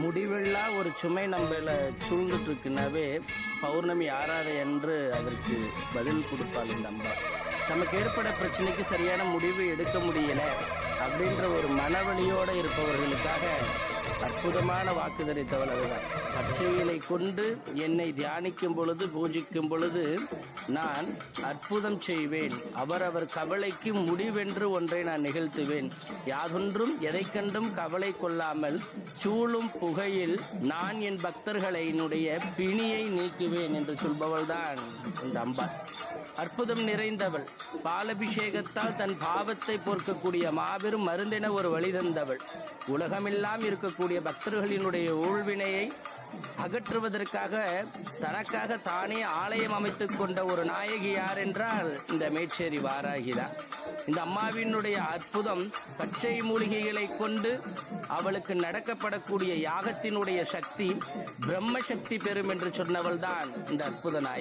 முடிவில்லா ஒரு சுமை நம்மள சூழ்ந்துட்டு இருக்குனாவே பௌர்ணமி ஆறாத என்று அதற்கு பதில் கொடுப்பாள் இந்த அம்மா நமக்கு ஏற்பட பிரச்சனைக்கு சரியான முடிவு எடுக்க முடியல அப்படின்ற ஒரு மனவழியோடு இருப்பவர்களுக்காக அற்புதமான வாக்குதரை தவளவுதான் பச்சையிலை கொண்டு என்னை தியானிக்கும் பொழுது பூஜிக்கும் பொழுது நான் அற்புதம் செய்வேன். அவரவர் கவலைக்கு முடிவென்று ஒன்றை நான் நிகழ்த்துவேன். யாதொன்றும் எதை கண்டும் கவலை கொள்ளாமல் சூழும் புகையில் நான் என் பக்தர்களை என்னுடைய பிணியை நீக்குவேன் என்று சொல்பவள்தான் இந்த அம்பாள் அற்புதம் நிறைந்தவள். பாலபிஷேகத்தால் தன் பாவத்தை போர்க்கக்கூடிய மாபெரும் மருந்தென ஒரு வழி தந்தவள். உலகமெல்லாம் இருக்கக்கூடிய பக்தர்களினுடைய ஊழ்வினையை அகற்றுவதற்காக தனக்காக தானே ஆலயம் அமைத்துக் கொண்ட ஒரு நாயகி யார் என்றால் இந்த மேச்சேரி வாராகிதான் இந்த அம்மாவினுடைய அற்புதம் பச்சை மூலிகைகளை கொண்டு அவளுக்கு நடக்கப்படக்கூடிய யாகத்தினுடைய சக்தி பிரம்ம சக்தி பெறும் என்று சொன்னவள் தான் இந்த அற்புத நாயகி.